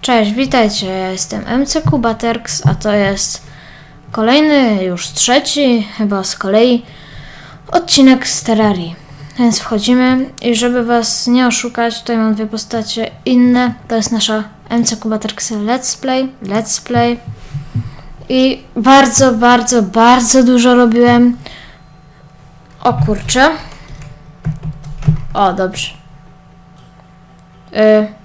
Cześć, witajcie. Ja jestem MC Kubaterx, a to jest kolejny, już trzeci, chyba z kolei, odcinek z Terrarii. Więc wchodzimy i żeby was nie oszukać, tutaj mam dwie postacie inne. To jest nasza MC Kubaterx Let's Play, Let's Play. I bardzo, bardzo, bardzo dużo robiłem. O kurczę. O, dobrze. Y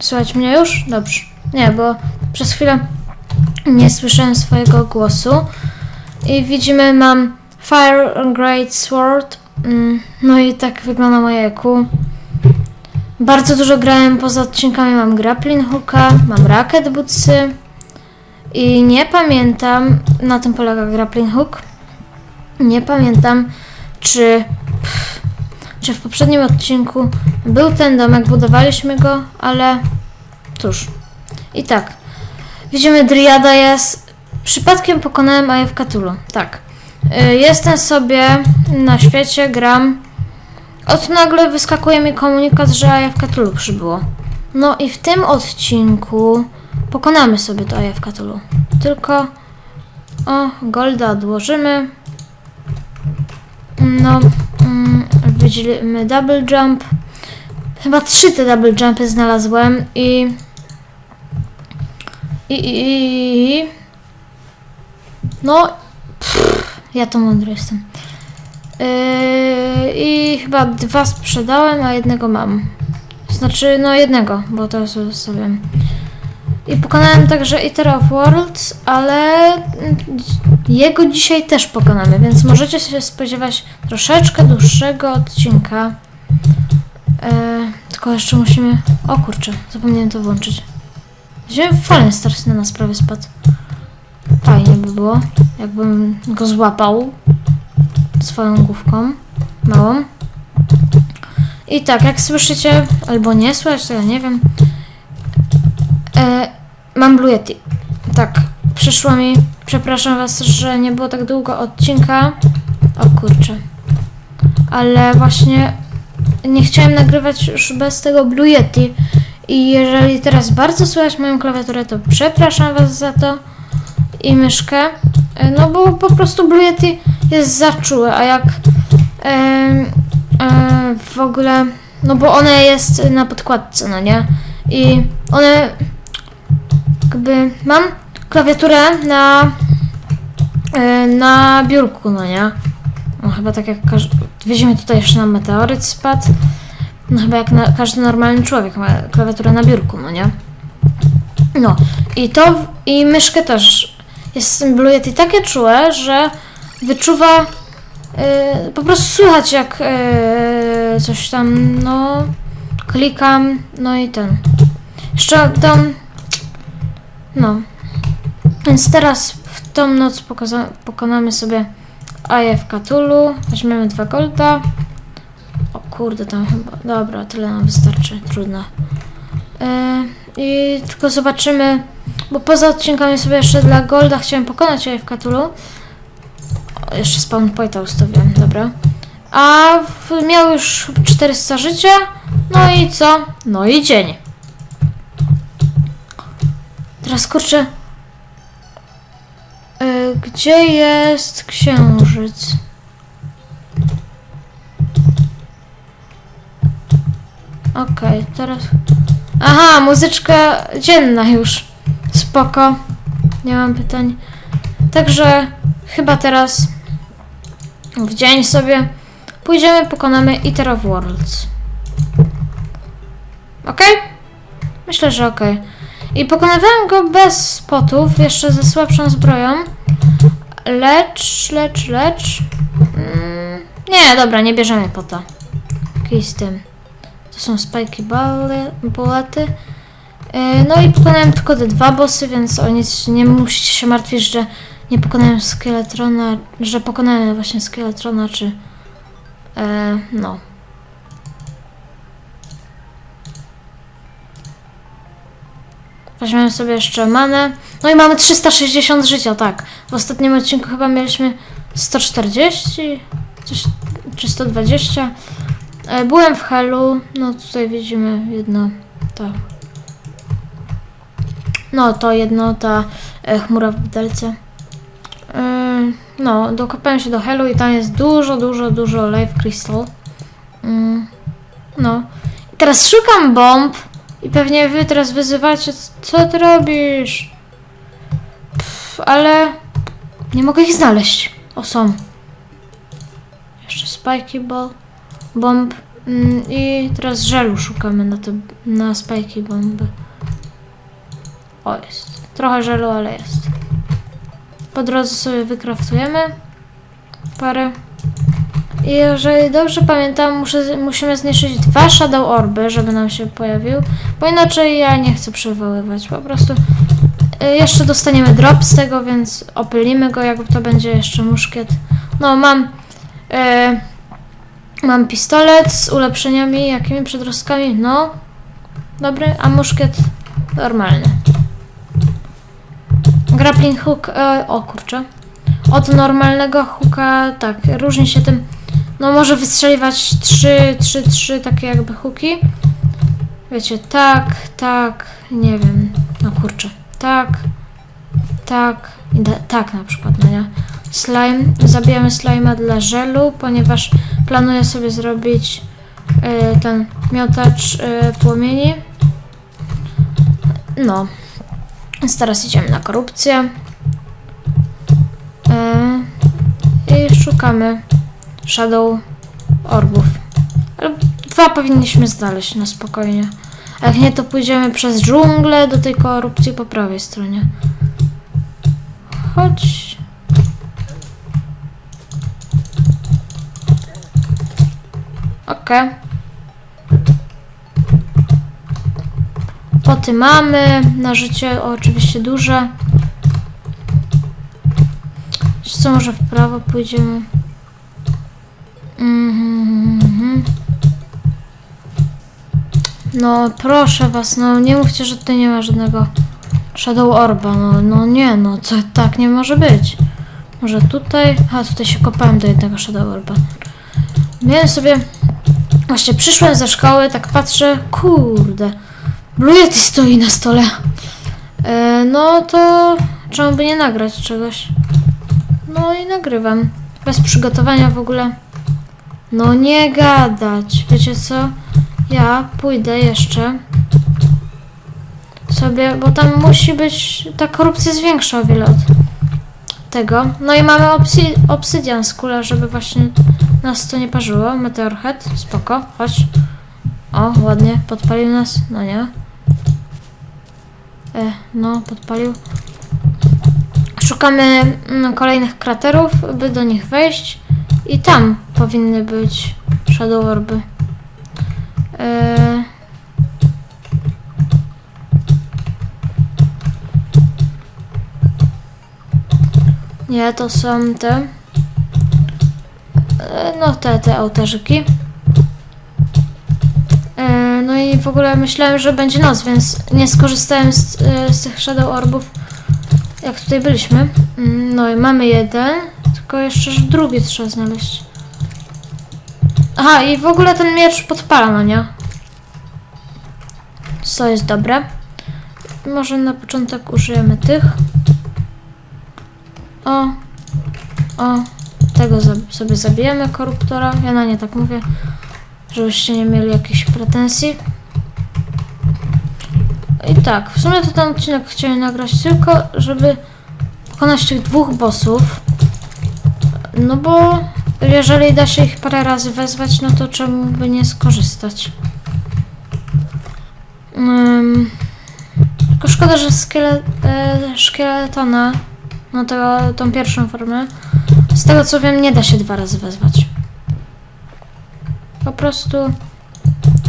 Słychać mnie już? Dobrze. Nie, bo przez chwilę nie słyszałem swojego głosu. I widzimy, mam Fire Great Sword. Mm, No i tak wygląda moje EQ. Bardzo dużo grałem poza odcinkami. Mam grappling hooka, mam racket bootsy. I nie pamiętam, na tym polega grappling hook. Nie pamiętam, czy czy w poprzednim odcinku był ten domek, budowaliśmy go, ale cóż. I tak. Widzimy, Driada jest. Przypadkiem pokonałem AF Cthulhu. Tak. Y, Jestem sobie na świecie, gram. Od nagle wyskakuje mi komunikat, że AF Cthulhu przybyło. No i w tym odcinku pokonamy sobie to AF Cthulhu. Tylko. O, Golda odłożymy. No, mm, double jump. Chyba trzy te double jumpy znalazłem i... I, i, i, no, pff, ja to mądry jestem. Yy, I chyba dwa sprzedałem, a jednego mam. Znaczy, no jednego, bo to zostawiam. I pokonałem także Eater of Worlds, ale jego dzisiaj też pokonamy, więc możecie się spodziewać troszeczkę dłuższego odcinka. E, tylko jeszcze musimy... O kurczę, zapomniałem to włączyć. Gdzie Fallen Stars na nas prawie spadł. Fajnie by było, jakbym go złapał swoją główką małą. I tak, jak słyszycie, albo nie to ja nie wiem. E, mam Blue Yeti. Tak, przyszło mi. Przepraszam Was, że nie było tak długo odcinka. O kurczę. Ale właśnie nie chciałem nagrywać już bez tego Blue Yeti. I jeżeli teraz bardzo słychać moją klawiaturę, to przepraszam Was za to. I myszkę. E, No bo po prostu Blue Yeti jest za czułe, a jak em, e, w ogóle, no bo one jest na podkładce, no nie? I one jakby mam klawiaturę na e, na biurku, no nie? No chyba tak jak każdy, widzimy tutaj jeszcze na meteoryt spadł. No chyba jak na, każdy normalny człowiek ma klawiaturę na biurku, no nie? No i to, i myszkę też jest Blue Yeti takie czułe, że wyczuwa e, po prostu słychać jak e, coś tam, no klikam, no i ten. Jeszcze tam no. Więc teraz w tą noc pokonamy sobie AF Cthulhu. Weźmiemy dwa golda. O kurde, tam chyba. Dobra, tyle nam wystarczy. Trudno. E, I tylko zobaczymy. Bo poza odcinkami sobie jeszcze dla golda chciałem pokonać AF Cthulhu. O, jeszcze spawn pointa ustawiłem, dobra. A w, miał już 400 życia. No i co? No i dzień. Teraz kurczę. Y, Gdzie jest księżyc? Okej, teraz. Aha, muzyczka dzienna już. Spoko. Nie mam pytań. Także chyba teraz w dzień sobie pójdziemy, pokonamy Eater of Worlds. Okej? Myślę, że okej. I pokonywałem go bez spotów, jeszcze ze słabszą zbroją. Lecz, lecz, lecz. Mm, nie, dobra, nie bierzemy pota. Kij z tym. To są spajki bolety. Yy, no i pokonałem tylko te dwa bossy, więc o nic nie musicie się martwić, że nie pokonałem Skeletrona, że pokonałem właśnie Skeletrona, czy... Yy, no. Weźmiemy sobie jeszcze manę. No i mamy 360 życia, tak. W ostatnim odcinku chyba mieliśmy 140, coś, czy 120. E, Byłem w Helu, no tutaj widzimy jedno to. No, to jedno, ta e, chmura w butelce. Ym, no, dokopałem się do Helu i tam jest dużo, dużo, dużo Life Crystal. Ym, no. I teraz szukam bomb i pewnie wy teraz wyzywacie, co ty robisz? Pff, ale nie mogę ich znaleźć. O, są. Jeszcze spiky ball, bomb. Ym, I teraz żelu szukamy na, te, na spiky bomby. O, jest. Trochę żelu, ale jest. Po drodze sobie wykraftujemy parę. Jeżeli dobrze pamiętam, muszę, musimy zniszczyć dwa Shadow Orby, żeby nam się pojawił, bo inaczej ja nie chcę przywoływać. Po prostu y, jeszcze dostaniemy drop z tego, więc opylimy go, jak to będzie jeszcze muszkiet. No, mam y, mam pistolet z ulepszeniami, jakimi przedrostkami? No, dobry, a muszkiet normalny. Grappling hook, e, o kurczę. Od normalnego hooka, tak, różni się tym. No może wystrzeliwać 3, 3, 3 takie jakby hooki. Wiecie, tak, tak, nie wiem. No kurczę. Tak, tak i tak na przykład, no nie? Slime. Zabijamy slime'a dla żelu, ponieważ planuję sobie zrobić e, ten miotacz e, płomieni. No. Więc teraz idziemy na korupcję. Yy, I szukamy Shadow Orbów. Dwa powinniśmy znaleźć na spokojnie. A jak nie, to pójdziemy przez dżunglę do tej korupcji po prawej stronie. Chodź. Okej. Poty mamy, na życie oczywiście duże. Co może w prawo pójdziemy? Mhm. No proszę was, no nie mówcie, że tutaj nie ma żadnego Shadow Orba. No, no nie, no to tak nie może być. Może tutaj? A tutaj się kopałem do jednego Shadow Orba. Miałem sobie... Właśnie przyszłem ze szkoły, tak patrzę, kurde. Blue Yeti stoi na stole. E, no to czemu by nie nagrać czegoś? No i nagrywam. Bez przygotowania w ogóle. No nie gadać. Wiecie co? Ja pójdę jeszcze sobie, bo tam musi być, ta korupcja jest większa o wiele od tego. No i mamy obsi obsydian z kula, żeby właśnie nas to nie parzyło. Meteorhead, spoko, chodź. O, ładnie, podpalił nas, no nie. E, no, podpalił. Szukamy mm, kolejnych kraterów, by do nich wejść. I tam powinny być Shadow Orby. E, Nie, to są te. e, No, te, te ołtarzyki. E, No i w ogóle myślałem, że będzie noc, więc nie skorzystałem z, z tych Shadow Orbów, jak tutaj byliśmy. Mm, No i mamy jeden, tylko jeszcze że drugi trzeba znaleźć. Aha, i w ogóle ten miecz podpala, no nie? Co jest dobre. Może na początek użyjemy tych. O, o, tego sobie zabijemy koruptora. Ja na nie tak mówię, żebyście nie mieli jakichś pretensji. I tak, w sumie to ten odcinek chciałem nagrać tylko, żeby pokonać tych dwóch bossów. No bo jeżeli da się ich parę razy wezwać, no to czemu by nie skorzystać? Ym, tylko szkoda, że szkiele, e, szkieletona, no to tą pierwszą formę, z tego co wiem, nie da się dwa razy wezwać. Po prostu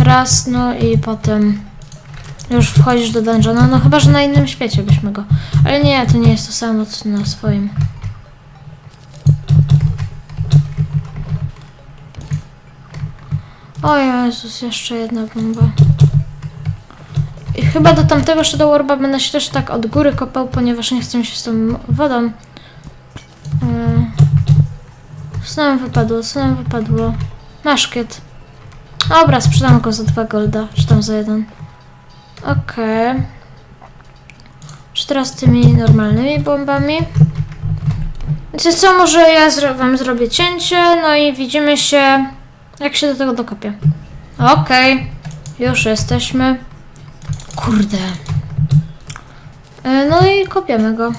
raz, no i potem już wchodzisz do dungeona, no chyba, że na innym świecie byśmy go. Ale nie, to nie jest to samo co na swoim. O Jezus, jeszcze jedna bomba. I chyba do tamtego Shadow Orba będę się też tak od góry kopał, ponieważ nie chcę się z tą wodą. Yy. Co nam wypadło? Co nam wypadło? Maszkiet. Dobra, sprzedam go za dwa golda, czy tam za jeden. Okej. Czy teraz tymi normalnymi bombami? Wiecie co, może ja wam zrobię cięcie, no i widzimy się, jak się do tego dokopię. Okej, już jesteśmy. Kurde. E, No i kopiemy go.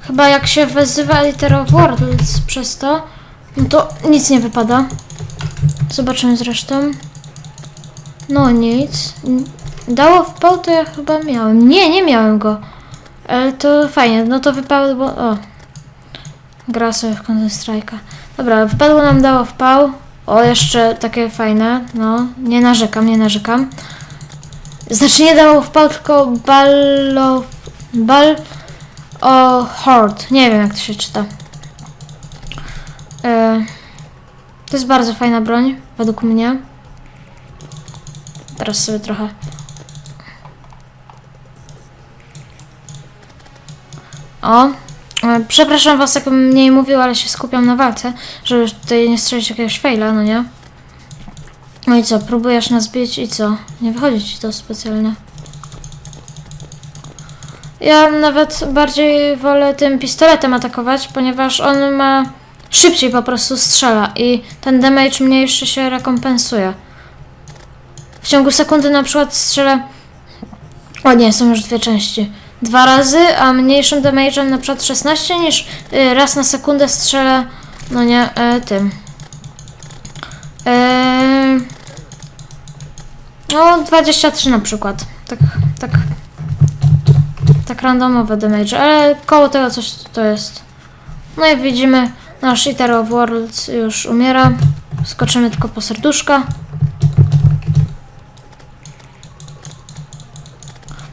Chyba jak się wezywa Liter Worlds przez to, no to nic nie wypada. Zobaczymy zresztą. No nic. Dało w pał, to ja chyba miałem. Nie, nie miałem go. Ale to fajnie, no to wypadło, bo... O. Gra sobie w Counter Strike'a. Dobra, wypadło nam dało w pał. O, jeszcze takie fajne, no. Nie narzekam, nie narzekam. Znaczy nie dało w pał, tylko ballo... Bal... O, horde. Nie wiem, jak to się czyta. E, to jest bardzo fajna broń, według mnie. Teraz sobie trochę. O, przepraszam was, jak mniej mówił, ale się skupiam na walce, żeby tutaj nie strzelić jakiegoś faila, no nie? No i co, próbujesz nas bić i co? Nie wychodzi ci to specjalnie. Ja nawet bardziej wolę tym pistoletem atakować, ponieważ on ma szybciej po prostu strzela i ten damage mniejszy się rekompensuje. W ciągu sekundy na przykład strzelę. O nie, są już dwie części. Dwa razy, a mniejszym damage'em na przykład 16 niż y, raz na sekundę strzelę. No nie, y, tym. Y, no, 23 na przykład. Tak, tak. Tak randomowe damage, ale koło tego coś to jest. No i widzimy, nasz Eater of Worlds już umiera. Skoczymy tylko po serduszka.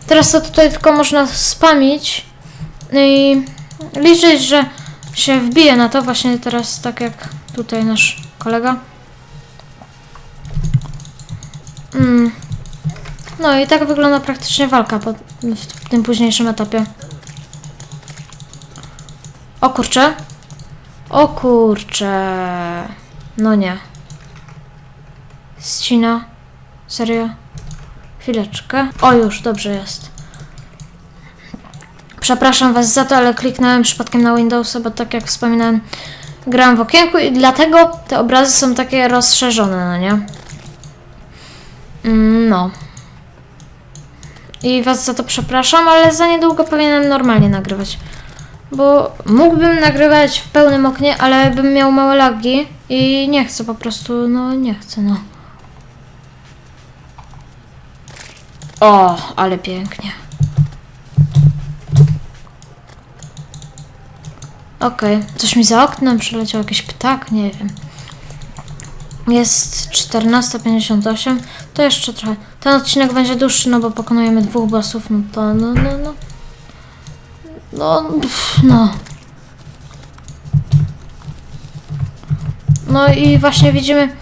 Teraz to tutaj tylko można spamić i liczyć, że się wbije na to właśnie teraz tak jak tutaj nasz kolega. Mm. No i tak wygląda praktycznie walka po, w tym późniejszym etapie. O kurczę. O kurczę. No nie. Ścina. Serio? Chwileczkę. O, już, dobrze jest. Przepraszam Was za to, ale kliknąłem przypadkiem na Windowsa, bo tak jak wspominałem, grałem w okienku i dlatego te obrazy są takie rozszerzone, no nie? Mm, No. I Was za to przepraszam, ale za niedługo powinienem normalnie nagrywać. Bo mógłbym nagrywać w pełnym oknie, ale bym miał małe lagi i nie chcę po prostu, no nie chcę, no. O, ale pięknie. Okej, coś mi za oknem przyleciał jakiś ptak, nie wiem. Jest 14.58, to jeszcze trochę. Ten odcinek będzie dłuższy, no bo pokonujemy dwóch bossów, no to no, no, no. No, pff, no. No i właśnie widzimy,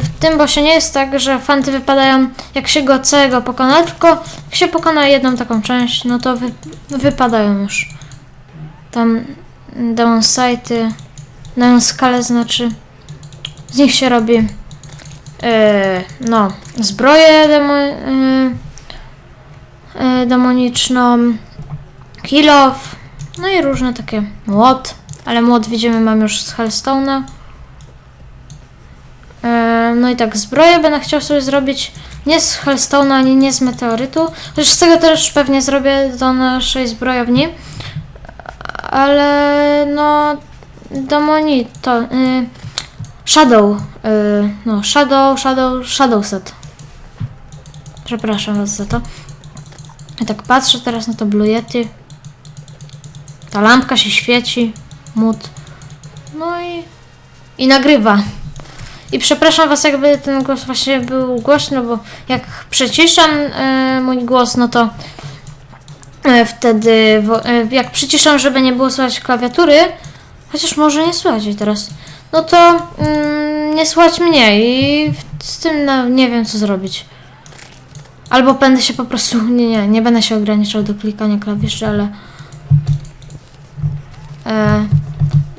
w tym bossie nie jest tak, że fanty wypadają jak się go całego pokona, tylko jak się pokona jedną taką część, no to wy, wypadają już. Tam demon sighty, na skalę znaczy, z nich się robi yy, no, zbroję demo, yy, yy, demoniczną, kill off, no i różne takie młot, ale młot widzimy mam już z Hellstone'a. No i tak, zbroję będę chciał sobie zrobić nie z Hellstone'a, ani nie z meteorytu. Chociaż z tego też pewnie zrobię do naszej zbrojowni. Ale no. Demoni to. Y, shadow. Y, no, Shadow, Shadow, Shadow set. Przepraszam was za to. Ja tak patrzę teraz na to Blue Yeti. Ta lampka się świeci. Mut. No i. I nagrywa. I przepraszam was, jakby ten głos właśnie był głośno, bo jak przyciszam e, mój głos, no to e, wtedy, e, jak przyciszam, żeby nie było słychać klawiatury, chociaż może nie słychać jej teraz, no to mm, nie słychać mnie i z tym no, nie wiem co zrobić. Albo będę się po prostu, nie, nie, nie będę się ograniczał do klikania klawiszy, ale e,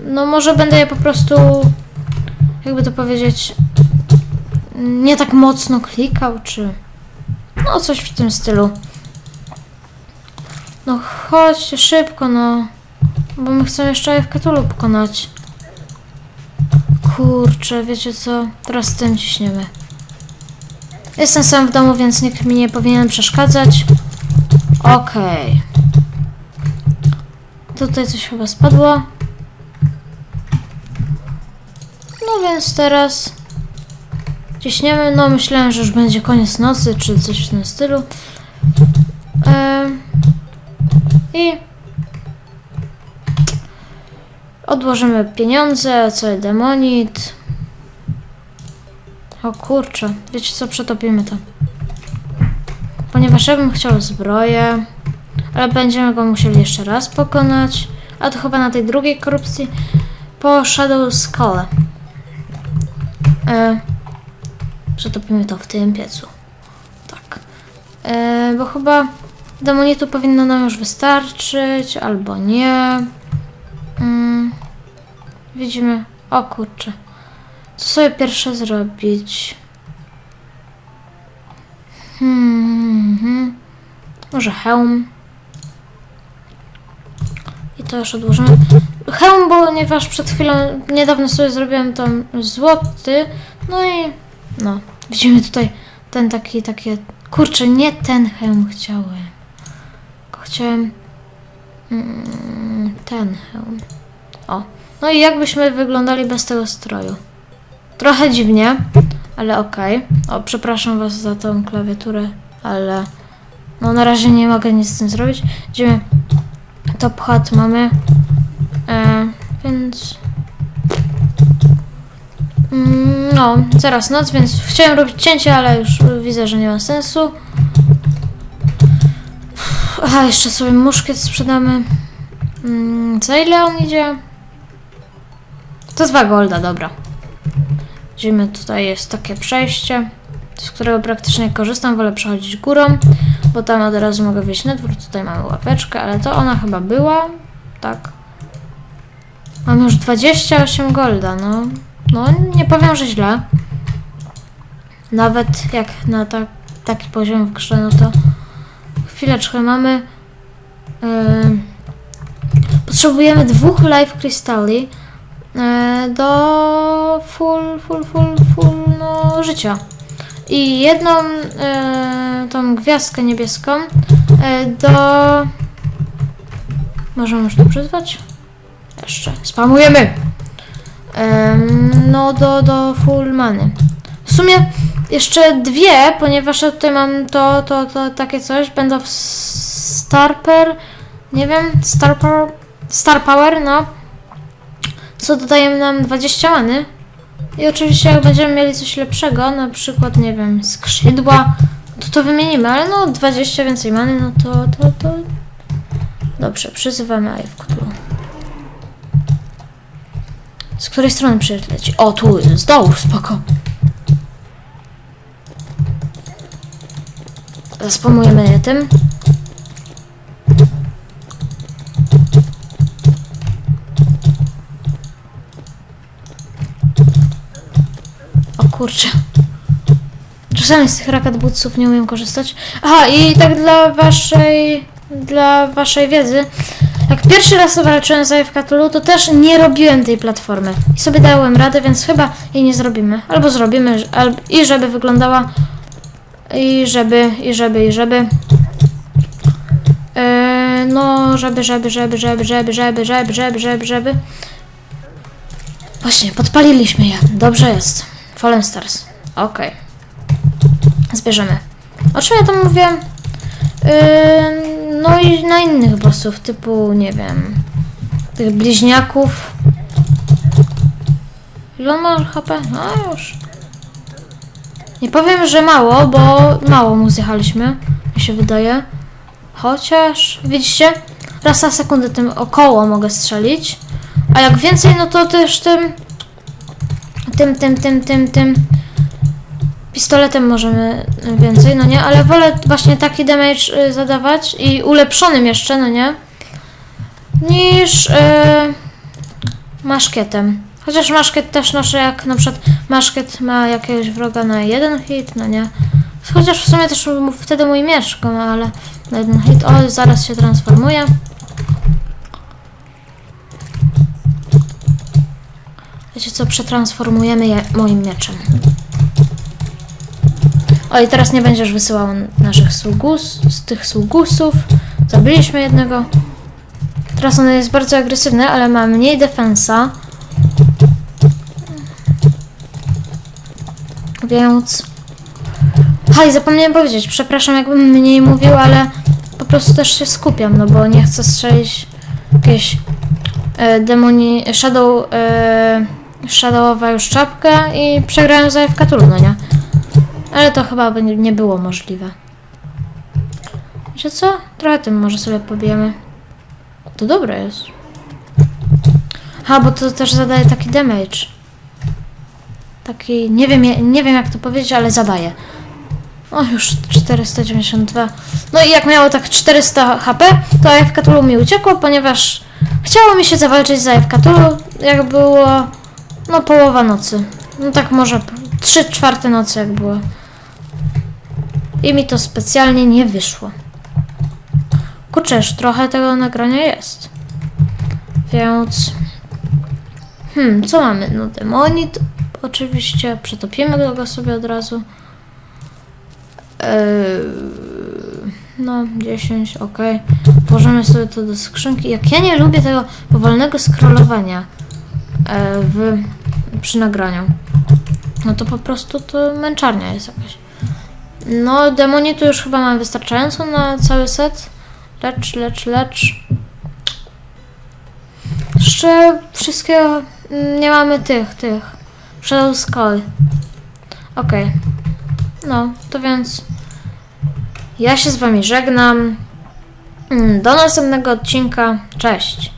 no może będę je po prostu jakby to powiedzieć, nie tak mocno klikał, czy No, coś w tym stylu. No, chodźcie szybko, no. Bo my chcemy jeszcze w Cthulhu pokonać. Kurczę, wiecie co? Teraz tym ciśniemy. Jestem sam w domu, więc nikt mi nie powinien przeszkadzać. Okej. Tutaj coś chyba spadło. No więc teraz ciśniemy. No myślałem, że już będzie koniec nocy, czy coś w tym stylu. I odłożymy pieniądze, cały demonit. O kurczę, wiecie co, przetopimy to. Ponieważ ja bym chciał zbroję, ale będziemy go musieli jeszcze raz pokonać. A to chyba na tej drugiej korupcji po Shadow Skull. E, przetopimy to w tym piecu. Tak. E, bo chyba demonitu powinno nam już wystarczyć, albo nie. Mm, widzimy. O kurczę. Co sobie pierwsze zrobić? Hmm, hmm. Może hełm. I to już odłożymy. Hełm, ponieważ przed chwilą, niedawno sobie zrobiłem tam złoty. No i no, widzimy tutaj ten taki, takie... Kurczę, nie ten hełm chciałem. Chciałem mm, ten hełm. O. No i jakbyśmy wyglądali bez tego stroju. Trochę dziwnie, ale okej. O, przepraszam was za tą klawiaturę, ale no na razie nie mogę nic z tym zrobić. Idziemy. Top hat mamy. Więc. Mm, No, zaraz noc, więc chciałem robić cięcie, ale już widzę, że nie ma sensu. Aha, jeszcze sobie muszkiet sprzedamy. Mm, za ile on idzie? To dwa golda, dobra. Widzimy, tutaj jest takie przejście, z którego praktycznie korzystam. Wolę przechodzić górą, bo tam od razu mogę wyjść na dwór. Tutaj mamy ławeczkę, ale to ona chyba była. Tak. Mam już 28 golda, no. No, nie powiem, że źle. Nawet jak na ta, taki poziom w grze, no to chwileczkę mamy. Yy, potrzebujemy dwóch life krystali e, do full, full, full, full no, życia. I jedną e, tą gwiazdkę niebieską e, do... Możemy już to przyzwać? Jeszcze. Spamujemy! Em, no do, do full many. W sumie jeszcze dwie, ponieważ ja tutaj mam to, to, to takie coś. Będą w Starper, nie wiem, Star Power, Star Power, no. Co dodaje nam 20 many. I oczywiście jak będziemy mieli coś lepszego, na przykład, nie wiem, skrzydła, to to wymienimy, ale no 20 więcej many, no to, to, to... Dobrze, przyzywamy of Cthulhu. Z której strony przyleci? O, tu, z dołu, spoko. Zaspamujemy je tym. O kurczę. Czasami z tych rakat nie umiem korzystać. Aha, i tak dla waszej, dla waszej wiedzy, jak pierwszy raz walczyłem z AFK Cthulhu, to też nie robiłem tej platformy. I sobie dałem radę, więc chyba jej nie zrobimy. Albo zrobimy, albo, i żeby wyglądała, i żeby, i żeby, i żeby. Eee, no, żeby, żeby, żeby, żeby, żeby, żeby, żeby, żeby, żeby, żeby. Właśnie, podpaliliśmy je. Dobrze jest. Fallen Stars. Okej. Zbierzemy. O czym ja tam mówiłem? Yy, no i na innych bossów, typu, nie wiem, tych bliźniaków. Ile on ma HP? No już. Nie powiem, że mało, bo mało mu zjechaliśmy, mi się wydaje. Chociaż, widzicie, raz na sekundę tym około mogę strzelić. A jak więcej, no to też tym, tym, tym, tym, tym, tym pistoletem możemy więcej, no nie? Ale wolę właśnie taki damage y, zadawać i ulepszonym jeszcze, no nie? Niż y, maszkietem. Chociaż maszkiet też noszę, jak na przykład maszkiet ma jakiegoś wroga na jeden hit, no nie? Chociaż w sumie też wtedy mój miecz go ma, ale na jeden hit. O, zaraz się transformuje. Wiecie co, przetransformujemy je moim mieczem. O, i teraz nie będziesz wysyłał naszych sługus, z tych sługusów. Zabiliśmy jednego. Teraz on jest bardzo agresywny, ale ma mniej defensa. Więc... Haj, zapomniałem powiedzieć. Przepraszam, jakbym mniej mówił, ale po prostu też się skupiam, no bo nie chcę strzelić jakieś e, demoni... Shadow... E, Shadowowa już czapkę i przegrałem za FK no nie? Ale to chyba by nie, było możliwe. Wiecie co? Trochę tym może sobie pobijemy. To dobre jest. Ha, bo to też zadaje taki damage. Taki, nie wiem, nie wiem jak to powiedzieć, ale zadaje. O, już 492. No i jak miało tak 400 HP, to AFK mi uciekło, ponieważ chciało mi się zawalczyć z AFK jak było, no połowa nocy. No tak może 3 czwarte nocy jak było. I mi to specjalnie nie wyszło. Kurczę, trochę tego nagrania jest. Więc... Hmm, co mamy? No demonit, oczywiście. Przetopimy go sobie od razu. Eee, no, 10, ok. Włożymy sobie to do skrzynki. Jak ja nie lubię tego powolnego scrollowania e, w, przy nagraniu, no to po prostu to męczarnia jest jakaś. No, demonitu już chyba mam wystarczająco na cały set. Lecz, lecz, lecz. Jeszcze wszystkiego mm, nie mamy tych, tych. Shadow Skull. Okej. No, to więc ja się z wami żegnam. Mm, Do następnego odcinka. Cześć.